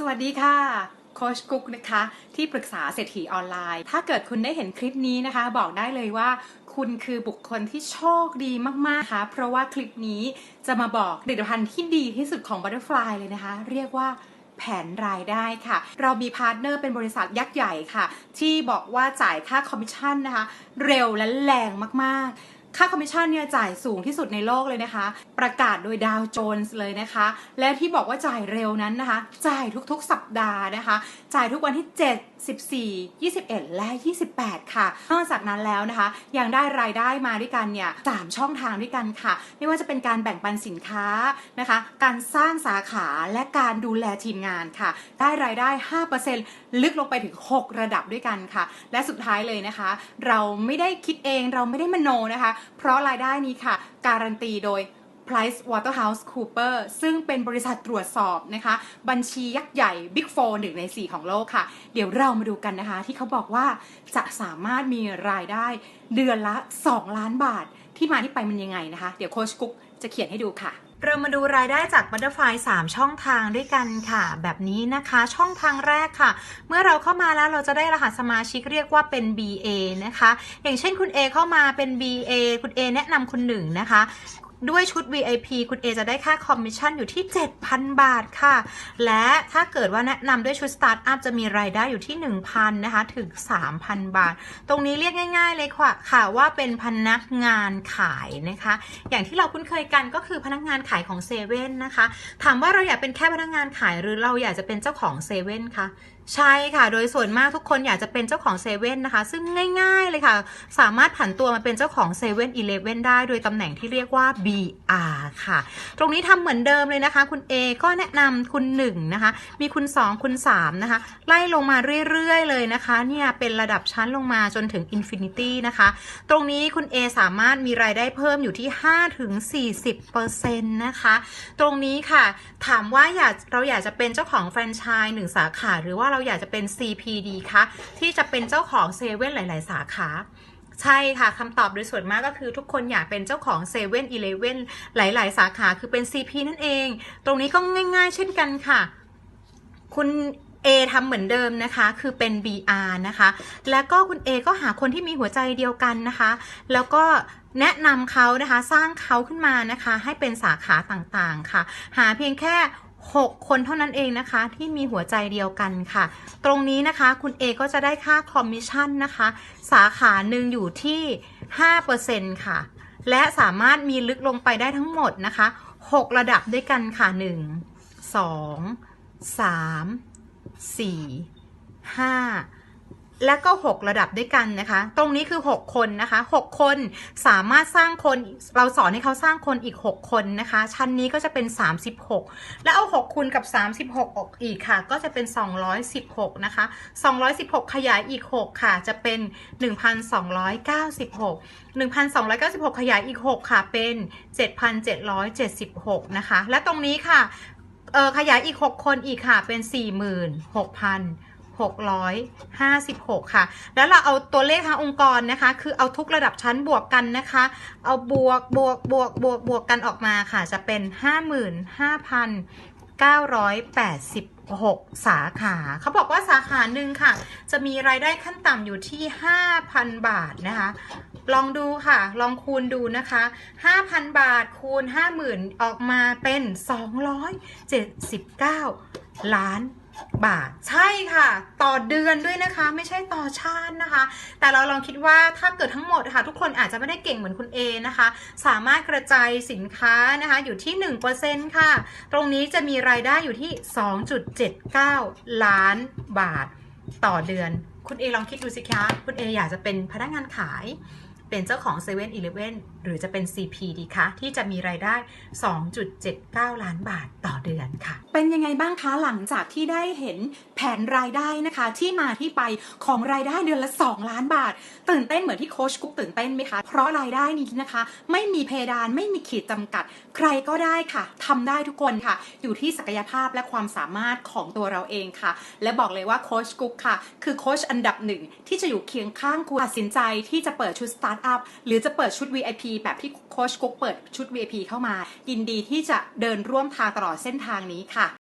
สวัสดีค่ะโคชกุ๊กนะคะ ที่ปรึกษาเศรษฐีออนไลน์ ถ้าเกิดคุณได้เห็นคลิปนี้นะคะ บอกได้เลยว่าคุณคือบุคคลที่โชคดีมากๆค่ะเพราะว่าคลิปนี้จะมาบอกผลิตภัณฑ์ที่ดีที่สุดของ Butterfly เลยนะคะ เรียกว่าแผนรายได้ค่ะ เรามีพาร์ทเนอร์เป็นบริษัทยักษ์ใหญ่ค่ะ ที่บอกว่าจ่ายค่าคอมมิชชั่นนะคะ เร็วและแรงมากๆ ค่าคอมมิชชั่นเนี่ยจ่ายสูงที่สุดในโลกเลยนะคะ ประกาศโดยดาวโจนส์เลยนะคะ และที่บอกว่าจ่ายเร็วนั้นนะคะ จ่ายทุกๆสัปดาห์นะคะ จ่ายทุกวันที่ 7 14 21 และ 28 ค่ะ นอกจากนั้นแล้วนะคะ ยังได้รายได้มาด้วยกันเนี่ยสามช่องทางด้วยกันค่ะ ไม่ว่าจะเป็นการแบ่งปันสินค้านะคะ การสร้างสาขาและการดูแลทีมงานค่ะ ได้รายได้ 5%ลึกลงไปถึง 6 ระดับด้วยกันค่ะ และสุดท้ายเลยนะคะ เราไม่ได้คิดเองเราไม่ได้มโนนะคะเพราะรายได้นี้ค่ะ การันตีโดย Price Waterhouse Cooper ซึ่งเป็นบริษัทตรวจสอบนะคะ บัญชียักษ์ใหญ่ Big 4 1ใน 4 ของโลกค่ะ เดี๋ยวเรามาดูกันนะคะ ที่เขาบอกว่าจะสามารถมีรายได้เดือนละ 2 ล้านบาท ที่มาที่ไปมันยังไงนะคะ เดี๋ยวโคชกุ๊กจะเขียนให้ดูค่ะ เรามาดูรายได้จาก Butterfly 3ช่องทางด้วยกันค่ะ แบบนี้นะคะช่องทางแรกค่ะ เมื่อเราเข้ามาแล้วเราจะได้รหัสสมาชิกเรียกว่าเป็น BA นะคะ อย่างเช่นคุณ A เข้ามาเป็น BA คุณ A แนะนำคุณหนึ่งนะคะ ด้วยชุด VIP คุณ A จะได้ค่าคอมมิชชั่นอยู่ที่ 7,000 บาทค่ะ และถ้าเกิดว่าแนะนำด้วยชุดสตาร์ทอัพจะมีรายได้อยู่ที่ 1,000นะคะถึง 3,000 บาท ตรงนี้เรียกง่าย ๆ เลยค่ะค่ะว่าเป็นพนักงานขายนะคะ อย่างที่เราคุ้นเคยกันก็คือพนักงานขายของเซเว่นนะคะ ถามว่าเราอยากเป็นแค่พนักงานขายหรือเราอยากจะเป็นเจ้าของเซเว่นคะ ใช่ค่ะ โดยส่วนมากทุกคนอยากจะเป็นเจ้าของเซเว่นนะคะ ซึ่งง่าย ๆ เลยค่ะ สามารถผันตัวมาเป็นเจ้าของเซเว่นอีเลฟเว่นได้ โดยตำแหน่งที่เรียกว่า BR ค่ะ ตรงนี้ทำเหมือนเดิมเลยนะคะ คุณ A ก็แนะนำคุณ 1 นะคะ มีคุณ 2 คุณ 3 นะคะ ไล่ลงมาเรื่อย ๆ เลยนะคะ เนี่ย เป็นระดับชั้นลงมาจนถึง Infinity นะคะ ตรงนี้คุณ A สามารถมีรายได้เพิ่มอยู่ที่5ถึง40%นะคะ ตรงนี้ค่ะ ถามว่าอยากเราอยากจะเป็นเจ้าของแฟรนไชส์หนึ่งสาขาหรือว่าเราอยากจะเป็น CPD คะที่จะเป็นเจ้าของเซเว่นหลาย ๆ สาขาใช่ค่ะคำตอบโดยส่วนมากก็คือทุกคนอยากเป็นเจ้าของเซเว่นอีเลฟเว่นหลาย ๆ สาขาคือเป็น CP นั่นเอง ตรงนี้ก็ง่าย ๆ เช่นกันค่ะ คุณ A ทำเหมือนเดิมนะคะ คือเป็น BR นะคะ แล้วก็คุณ A ก็หาคนที่มีหัวใจเดียวกันนะคะ แล้วก็แนะนำเขานะคะ สร้างเขาขึ้นมานะคะ ให้เป็นสาขาต่างๆค่ะ หาเพียงแค่ 6 คนเท่านั้นเองนะคะที่มีหัวใจเดียวกันค่ะ ตรงนี้นะคะคุณ A ก็จะได้ค่าคอมมิชชั่นนะคะ สาขาหนึ่งอยู่ที่ 5%ค่ะ และสามารถมีลึกลงไปได้ทั้งหมดนะคะ 6 ระดับด้วยกันค่ะ 1 2 3 4 5 และก็ 6 ระดับด้วยกันนะคะ ตรงนี้คือ 6 คนนะคะ 6 คนสามารถสร้างคนเราสอนให้เขาสร้างคนอีก 6 คนนะคะ ชั้นนี้ก็จะเป็น 36 แล้วเอา 6 คูณกับ 36 ออกอีกค่ะ ก็จะเป็น 216 นะคะ 216 ขยายอีก 6 ค่ะ จะเป็น 1,296 1,296 ขยายอีก 6 ค่ะ เป็น 7,776 นะคะ และตรงนี้ค่ะขยายอีก 6 คนอีกค่ะ เป็น 656 ค่ะ แล้วเราเอาตัวเลขทางองค์กรนะคะ คือเอาทุกระดับชั้นบวกกันนะคะ เอาบวกบวกบวกบวกบวกกันออกมาค่ะ จะเป็น 55,986 สาขา เขาบอกว่าสาขาหนึ่งค่ะ จะมีรายได้ขั้นต่ำอยู่ที่ 5,000 บาทนะคะ ลองดูค่ะ ลองคูณดูนะคะ 5,000 บาทคูณ 50,000 ออกมาเป็น 279 ล้าน บาทใช่ค่ะ ต่อเดือนด้วยนะคะ ไม่ใช่ต่อชาตินะคะ แต่เราลองคิดว่าถ้าเกิดทั้งหมดค่ะ ทุกคนอาจจะไม่ได้เก่งเหมือนคุณ A นะคะ สามารถกระจายสินค้านะคะอยู่ที่ 1%ค่ะ ตรงนี้จะมีรายได้อยู่ที่ 2.79 ล้านบาทต่อเดือน คุณเอลองคิดดูสิคะ คุณเออยากจะเป็นพนักงานขาย เป็นเจ้าของ7 e เ e ่ e อหรือจะเป็น CP ดีคะ ที่จะมีรายได้ 2.79 ล้านบาทต่อเดือนค่ะ เป็นยังไงบ้างคะหลังจากที่ได้เห็นแผนรายได้นะคะ ที่มาที่ไปของรายได้เดือนละ 2 ล้านบาท ตื่นเต้นเหมือนที่โค้ชกุ๊กตื่นเต้นไหมคะ เพราะรายได้นี้นะคะ ไม่มีเพดานไม่มีขีดจำกัด ใครก็ได้ค่ะทำได้ทุกคนค่ะ อยู่ที่ศักยภาพและความสามารถของตัวเราเองค่ะ และบอกเลยว่าโค้ชกุ๊กค่ะ คือโค้ชอันดับหนึ่งที่จะอยู่เคียงข้างคุณตัดสินใจที่จะเปิดชุดสตาร์ทอัพหรือจะเปิดชุด VIP แบบที่โค้ชกุ๊กเปิดชุด VIP เข้ามา ยินดีที่จะเดินร่วมทางตลอดเส้นทางนี้ค่ะ